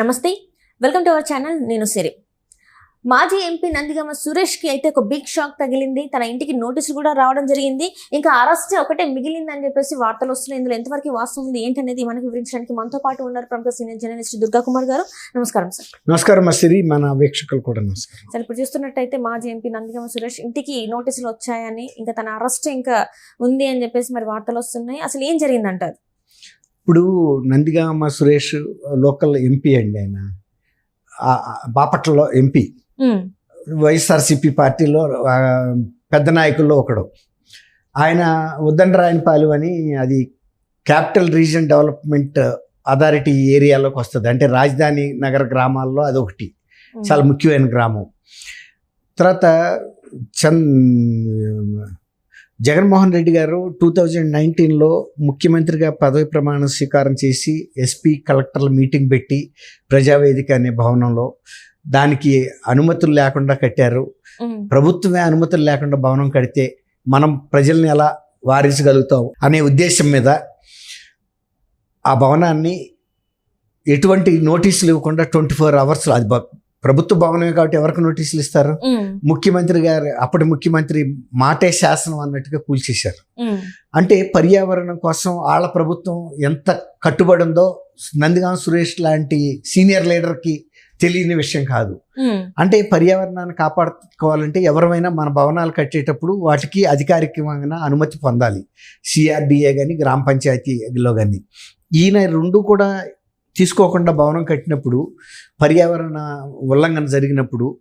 నమస్తే. Welcome to our channel నేను సిరి. మాజీ ఎంపీ నందిగమ సురేష్కి అయితే ఒక బిగ్ షాక్ తగిలింది. తన ఇంటికి నోటీసులు కూడా రావడం జరిగింది. ఇంకా అరెస్ట్ ఒకటే మిగిలింది అని చెప్పేసి వార్తలు వస్తున్నాయి. ఇందులో ఎంతవరకు వాస్తవం ఉంది ఏంటనేది మనకు వివరించడానికి మనతో పాటు ఉన్నారు ప్రముఖ సీనియర్ జర్నలిస్ట్ దుర్గా కుమార్ గారు. నమస్కారం సార్. నమస్కారం అసిరి మన వీక్షకులు కూడా నమస్కారం. సార్ ఇప్పుడు చూస్తున్నట్టయితే మాజీ ఎంపీ నందిగమ సురేష్ ఇంటికి నోటీసులు వచ్చాయని ఇంకా తన అరెస్ట్ ఇంకా ఉంది అని చెప్పేసి మరి వార్తలు వస్తున్నాయి. అసలు ఏం జరిగిందంటారు? ఇప్పుడు నందిగామ సురేష్ లోకల్ ఎంపీ అండి ఆయన. బాపట్లలో ఎంపీ. వైఎస్ఆర్సిపి పార్టీలో పెద్ద నాయకుల్లో ఒకడు. ఆయన ఉద్దండరాయనపాలెం అని అది క్యాపిటల్ రీజన్ డెవలప్మెంట్ అథారిటీ ఏరియాలోకి వస్తుంది. అంటే రాజధాని నగర గ్రామాల్లో అదొకటి ఉమ్, చాలా ముఖ్యమైన గ్రామం. తర్వాత చంద్ జగన్మోహన్ రెడ్డి గారు టూ థౌజండ్ నైన్టీన్లో ముఖ్యమంత్రిగా పదవి ప్రమాణ స్వీకారం చేసి ఎస్పీ కలెక్టర్ల మీటింగ్ పెట్టి ప్రజావేదిక అనే భవనంలో దానికి అనుమతులు లేకుండా కట్టారు. ప్రభుత్వమే అనుమతులు లేకుండా భవనం కడితే మనం ప్రజల్ని ఎలా వారించగలుగుతాం అనే ఉద్దేశం మీద ఆ భవనాన్ని ఎటువంటి నోటీసులు ఇవ్వకుండా ట్వంటీ ఫోర్ అవర్స్లో అది ప్రభుత్వ భవనమే కాబట్టి ఎవరికి నోటీసులు ఇస్తారు? ముఖ్యమంత్రి గారు అప్పటి ముఖ్యమంత్రి మాటే శాసనం అన్నట్టుగా కూల్చేశారు. అంటే పర్యావరణం కోసం వాళ్ళ ప్రభుత్వం ఎంత కట్టుబడి ఉందో నందిగాం సురేష్ లాంటి సీనియర్ లీడర్కి తెలియని విషయం కాదు. అంటే పర్యావరణాన్ని కాపాడుకోవాలంటే ఎవరైనా మన భవనాలు కట్టేటప్పుడు వాటికి అధికారికమైన అనుమతి పొందాలి. సిఆర్డిఏ కానీ గ్రామ పంచాయతీలో కానీ ఈయన రెండు కూడా తీసుకోకుండా భవనం కట్టినప్పుడు పర్యావరణ ఉల్లంఘన జరిగినప్పుడు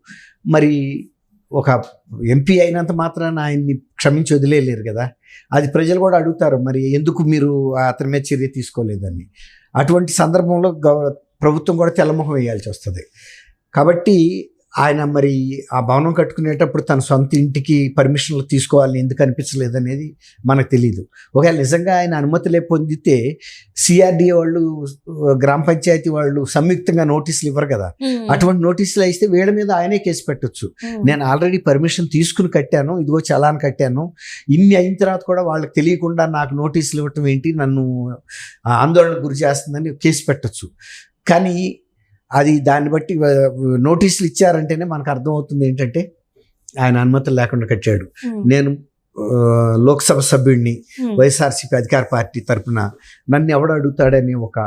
మరి ఒక ఎంపీ అయినంత మాత్రాన ఆయన్ని క్షమించి వదిలేయలేరు కదా. అది ప్రజలు కూడా అడుగుతారు మరి ఎందుకు మీరు అతని మీద చర్య తీసుకోలేదని. అటువంటి సందర్భంలో గవ ప్రభుత్వం కూడా తెల్లముఖం వేయాల్సి వస్తుంది. కాబట్టి ఆయన మరి ఆ భవనం కట్టుకునేటప్పుడు తన సొంత ఇంటికి పర్మిషన్లు తీసుకోవాలని ఎందుకు అనిపించలేదు అనేది మనకు తెలియదు ఒకవేళ నిజంగా ఆయన అనుమతులే పొందితే సిఆర్డిఏ వాళ్ళు గ్రామ పంచాయతీ వాళ్ళు సంయుక్తంగా నోటీసులు ఇవ్వరు కదా. అటువంటి నోటీసులు ఇస్తే వీళ్ళ మీద ఆయనే కేసు పెట్టొచ్చు. నేను ఆల్రెడీ పర్మిషన్ తీసుకుని కట్టాను ఇదిగో చలాన్ కట్టాను. ఇన్ని అయిన తర్వాత కూడా వాళ్ళకి తెలియకుండా నాకు నోటీసులు ఇవ్వటం ఏంటి? నన్ను ఆందోళనకు గురి చేస్తుందని కేసు పెట్టొచ్చు. కానీ అది దాన్ని బట్టి నోటీసులు ఇచ్చారంటేనే మనకు అర్థమవుతుంది ఏంటంటే ఆయన అనుమతులు లేకుండా కట్టాడు. ఉమ్, నేను లోక్సభ సభ్యుడిని ఉమ్, వైఎస్ఆర్సీపీ అధికార పార్టీ తరపున నన్ను ఎవడు అడుగుతాడని ఒక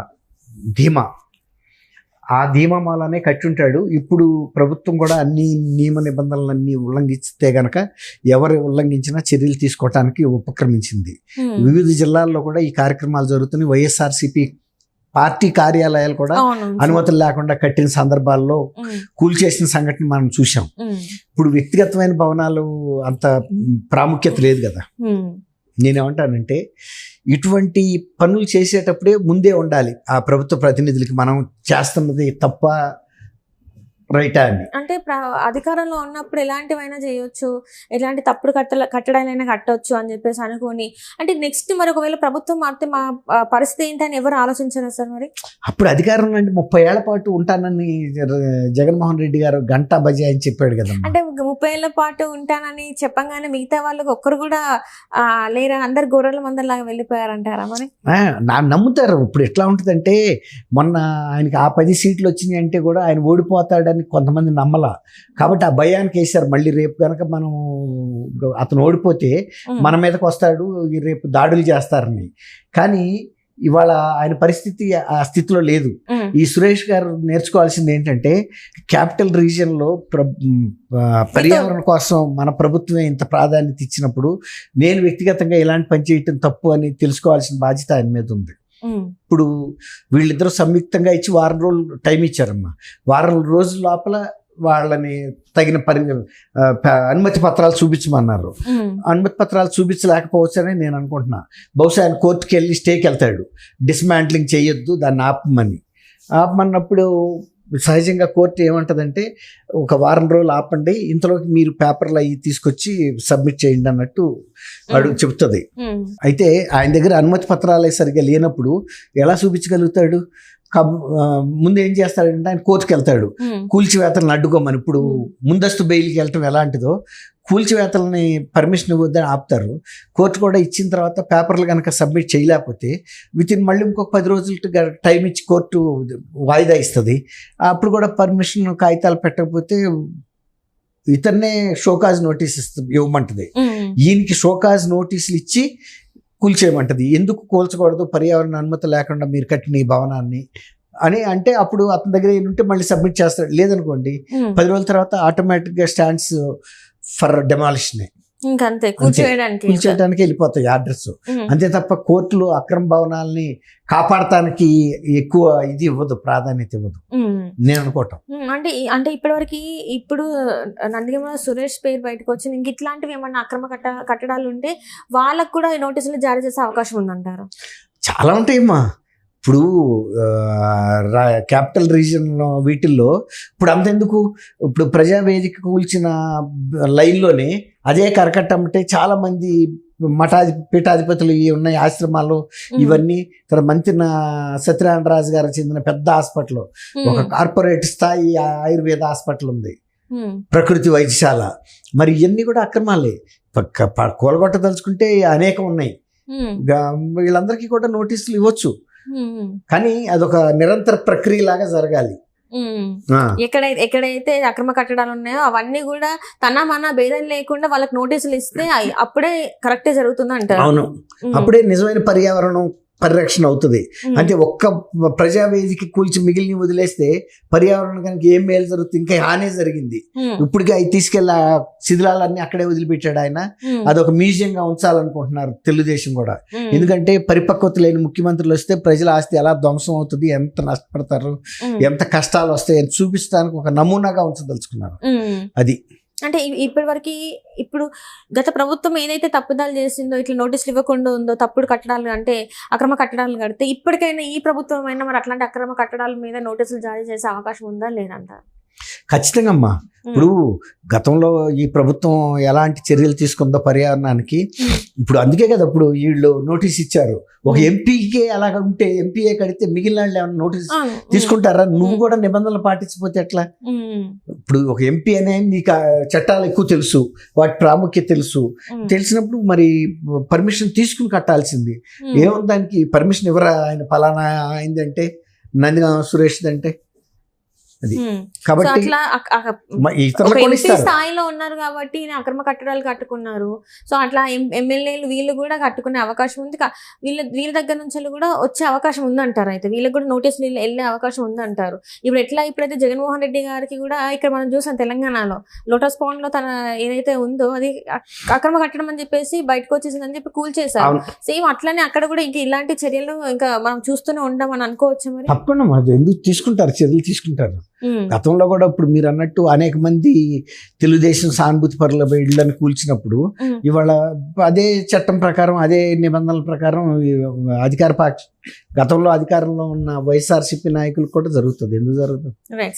ధీమా. ఆ ధీమా మాలనే కట్టుంటాడు. ఇప్పుడు ప్రభుత్వం కూడా అన్ని నియమ నిబంధనలన్నీ ఉల్లంఘిస్తే గనక ఎవరు ఉల్లంఘించినా చర్యలు తీసుకోవడానికి ఉపక్రమించింది. ఉమ్. వివిధ జిల్లాల్లో కూడా ఈ కార్యక్రమాలు జరుగుతున్నాయి. వైఎస్ఆర్సీపీ పార్టీ కార్యాలయాలు కూడా అనుమతులు లేకుండా కట్టిన సందర్భాల్లో కూల్చేసిన సంఘటన మనం చూసాం ఇప్పుడు వ్యక్తిగతమైన భవనాలు అంత ప్రాముఖ్యత లేదు కదా. నేనేమంటానంటే ఇటువంటి పనులు చేసేటప్పుడే ముందే ఉండాలి. ఆ ప్రభుత్వ ప్రతినిధులకి మనం చేస్తున్నది తప్ప రైటా అంటే అధికారంలో ఉన్నప్పుడు ఎలాంటివైనా చేయొచ్చు ఎలాంటి తప్పుడు కట్టల కట్టడాలైనా కట్టొచ్చు అని చెప్పేసి అనుకొని అంటే నెక్స్ట్ మరి ఒకవేళ ప్రభుత్వం మారితే మా పరిస్థితి ఏంటని ఎవరు ఆలోచించారు సార్ మరి? అప్పుడు అధికారంలో అంటే ముప్పై ఏళ్ళ పాటు ఉంటానని జగన్మోహన్ రెడ్డి గారు గంటా బజే అని చెప్పాడు కదమ్మా అంటే ముప్పై ఏళ్ళ పాటు ఉంటానని చెప్పంగానే మిగతా వాళ్ళకి ఒక్కరు కూడా లేరా అందరు గొర్రెల మందలాగా వెళ్ళిపోయారంటారా మరి? నా నమ్ముతారు. ఇప్పుడు ఎట్లా ఉంటుందంటే మొన్న ఆయనకి ఆ పది సీట్లు వచ్చినాయి అంటే కూడా ఆయన ఓడిపోతాడని కొంతమంది నమ్మల. కాబట్టి ఆ భయానికి వేశారు. మళ్ళీ రేపు కనుక మనం అతను ఓడిపోతే మన మీదకి వస్తాడు ఈ రేపు దాడులు చేస్తారని. కానీ ఇవాళ ఆయన పరిస్థితి ఆ స్థితిలో లేదు. ఈ సురేష్ గారు నేర్చుకోవాల్సింది ఏంటంటే క్యాపిటల్ రీజియన్లో ప్ర పర్యావరణ కోసం మన ప్రభుత్వమే ఇంత ప్రాధాన్యత ఇచ్చినప్పుడు నేను వ్యక్తిగతంగా ఇలాంటి పని చేయటం తప్పు అని తెలుసుకోవాల్సిన బాధ్యత ఆయన మీద ఉంది. ఇప్పుడు వీళ్ళిద్దరూ సంయుక్తంగా ఇచ్చి వారం రోజులు టైం ఇచ్చారమ్మా. వారం రోజుల లోపల వాళ్ళని తగిన పరి అనుమతి పత్రాలు చూపించమన్నారు. అనుమతి పత్రాలు చూపించలేకపోవచ్చని నేను అనుకుంటున్నా. బహుశా ఆయన కోర్టుకి వెళ్ళి స్టేకి వెళ్తాడు డిస్మాంట్లింగ్ చేయొద్దు దాన్ని ఆపమని. ఆపమన్నప్పుడు సహజంగా కోర్టు ఏమంటదంటే ఒక వారం రోజులు ఆపండి ఇంతలోకి మీరు పేపర్లు అవి తీసుకొచ్చి సబ్మిట్ చేయండి అన్నట్టు అడుగు చెప్తుంది. ఉమ్, అయితే ఆయన దగ్గర అనుమతి పత్రాలే సరిగ్గా లేనప్పుడు ఎలా చూపించగలుగుతాడు? ముందు ఏం చేస్తాడంటే ఆయన కోర్టుకి వెళ్తాడు కూల్చివేతలను అడ్డుకోమని ఇప్పుడు ముందస్తు బెయిల్కి వెళ్ళటం ఎలాంటిదో కూల్చివేతలని పర్మిషన్ ఇవ్వద్దని ఆపుతారు. కోర్టు కూడా ఇచ్చిన తర్వాత పేపర్లు కనుక సబ్మిట్ చేయలేకపోతే విత్ ఇన్ మళ్ళీ ఇంకొక పది రోజులు టైం ఇచ్చి కోర్టు వాయిదా ఇస్తుంది. అప్పుడు కూడా పర్మిషన్ కాగితాలు పెట్టకపోతే ఇతన్నే షోకాజ్ నోటీస్ ఇస్తుంది ఇవ్వమంటది. ఈయనకి షోకాజ్ నోటీసులు ఇచ్చి కూల్చేయమంటది. ఎందుకు కూల్చకూడదు? పర్యావరణ అనుమతి లేకుండా మీరు కట్టిన ఈ భవనాన్ని అని అంటే అప్పుడు అతని దగ్గర ఉంటే మళ్ళీ సబ్మిట్ చేస్తాడు. లేదనుకోండి. పది రోజుల తర్వాత ఆటోమేటిక్గా స్టాండ్స్ ఫర్ డెమాలిషన్. ఇంకంతే కూర్చోయడానికి కూల్చేయడానికి వెళ్ళిపోతాయి ఆర్డర్స్ ఉమ్, అంతే తప్ప కోర్టులు అక్రమ భవనాల్ని కాపాడటానికి ఎక్కువ ఇది ఇవ్వదు ప్రాధాన్యత ఇవ్వదు. నేను అనుకోవటం. అంటే అంటే ఇప్పటివరకు ఇప్పుడు నందిగమ సురేష్ పేరు బయటకు వచ్చింది. ఇంక ఇట్లాంటివి ఏమన్నా అక్రమ కట్ట కట్టడాలు ఉంటే వాళ్ళకు కూడా నోటీసులు జారీ చేసే అవకాశం ఉందంటారు? చాలా ఉంటాయమ్మా. ఇప్పుడు క్యాపిటల్ రీజన్ వీటిల్లో ఇప్పుడు అంతెందుకు? ఇప్పుడు ప్రజావేదిక కూల్చిన లైన్లోనే అదే కరకట్ట అంటే చాలా మంది మఠాధి పీఠాధిపతులు ఇవి ఉన్నాయి ఆశ్రమాలు ఇవన్నీ. ఇక్కడ మంతిన సత్యనారాయణరాజు గారు చెందిన పెద్ద హాస్పిటల్. ఒక కార్పొరేట్ స్థాయి ఆయుర్వేద హాస్పిటల్ ఉంది. ప్రకృతి వైద్యశాల. మరి ఇవన్నీ కూడా అక్రమాలే. కూలగొట్టదలుచుకుంటే అనేకం ఉన్నాయి. వీళ్ళందరికీ కూడా నోటీసులు ఇవ్వచ్చు. కానీ అదొక నిరంతర ప్రక్రియ లాగా జరగాలి ఆ, ఎక్కడైతే ఎక్కడైతే అక్రమ కట్టడాలు ఉన్నాయో అవన్నీ కూడా తన మన భేదం లేకుండా వాళ్ళకి నోటీసులు ఇస్తే అప్పుడే కరెక్టే జరుగుతుంది అంటారు అవును అప్పుడే నిజమైన పర్యావరణం పరిరక్షణ అవుతుంది. అంటే ఒక్క ప్రజావేదిక కూల్చి మిగిలిన వదిలేస్తే పర్యావరణం కనుక ఏం మేలు జరుగుతుంది? ఇంకా హానే జరిగింది. ఇప్పటికే అవి తీసుకెళ్ళి ఆ శిథిలాలన్నీ అక్కడే వదిలిపెట్టాడు ఆయన. అదొక మ్యూజియం గా ఉంచాలనుకుంటున్నారు తెలుగుదేశం కూడా. ఎందుకంటే పరిపక్వత లేని ముఖ్యమంత్రులు వస్తే ప్రజల ఆస్తి ఎలా ధ్వంసం అవుతుంది ఎంత నష్టపడతారు ఎంత కష్టాలు వస్తాయి అని చూపించడానికి ఒక నమూనాగా ఉంచదలుచుకున్నారు. అది. అంటే ఇప్పటి వరకు ఇప్పుడు గత ప్రభుత్వం ఏదైతే తప్పుదాలు చేసిందో ఇట్లా నోటీసులు ఇవ్వకుండా ఉందో తప్పుడు కట్టడాలు అంటే అక్రమ కట్టడాలు కడితే ఇప్పటికైనా ఈ ప్రభుత్వం అయినా మరి అట్లాంటి అక్రమ కట్టడాల మీద నోటీసులు జారీ చేసే అవకాశం ఉందా లేదంటారు? ఖచ్చితంగా అమ్మా ఇప్పుడు గతంలో ఈ ప్రభుత్వం ఎలాంటి చర్యలు తీసుకుందో పర్యావరణానికి. ఇప్పుడు అందుకే కదా ఇప్పుడు వీళ్ళు నోటీస్ ఇచ్చారు. ఒక. ఎంపీకే అలాగ ఉంటే ఎంపీఏ కడితే మిగిలిన వాళ్ళు ఏమైనా నోటీస్. తీసుకుంటారా? నువ్వు. కూడా నిబంధనలు పాటించకపోతే ఎట్లా? ఇప్పుడు ఒక ఎంపీ అనే నీకు చట్టాలు ఎక్కువ తెలుసు వాటి ప్రాముఖ్యత తెలుసు. తెలిసినప్పుడు మరి పర్మిషన్ తీసుకుని కట్టాల్సింది. ఏముంది దానికి? పర్మిషన్ ఇవ్వరా ఆయన? ఫలానా అయిందంటే? నందిగా సురేష్ అంటే? అది. కాబట్టి స్థాయిలో ఉన్నారు కాబట్టి అక్రమ కట్టడాలు కట్టుకున్నారు. సో అట్లా ఎమ్మెల్యేలు వీళ్ళు కూడా కట్టుకునే అవకాశం ఉంది. వీళ్ళ వీళ్ళ దగ్గర నుంచి కూడా వచ్చే అవకాశం ఉందంటారు అయితే. వీళ్ళకి కూడా నోటీసులు వెళ్ళే- అవకాశం ఉందంటారు. ఇప్పుడు ఎట్లా ఇప్పుడైతే జగన్మోహన్ రెడ్డి గారికి కూడా ఇక్కడ మనం చూసాం తెలంగాణలో లోటస్ పాండ్లో తన ఏదైతే ఉందో అది అక్- అక్రమ కట్టడం అని చెప్పేసి బయటకు వచ్చేసిందని చెప్పి కూల్ చేశారు. సేమ్ అట్లనే అక్కడ కూడా ఇంకా ఇలాంటి చర్యలు ఇంకా మనం చూస్తూనే ఉంటాం అని అనుకోవచ్చు మరి? తప్పకుండా ఎందుకు తీసుకుంటారు? చర్యలు తీసుకుంటారు. గతంలో కూడా ఇప్పుడు మీరు అన్నట్టు అనేక మంది తెలుగుదేశం సానుభూతి పరుల ఇళ్ళని కూల్చినప్పుడు. ఇవాళ అదే చట్టం ప్రకారం అదే నిబంధనల ప్రకారం అధికార పక్ష గతంలో అధికారంలో ఉన్న వైఎస్ఆర్సీపీ నాయకులకు కూడా జరుగుతుంది. ఎందుకు జరుగుతుంది?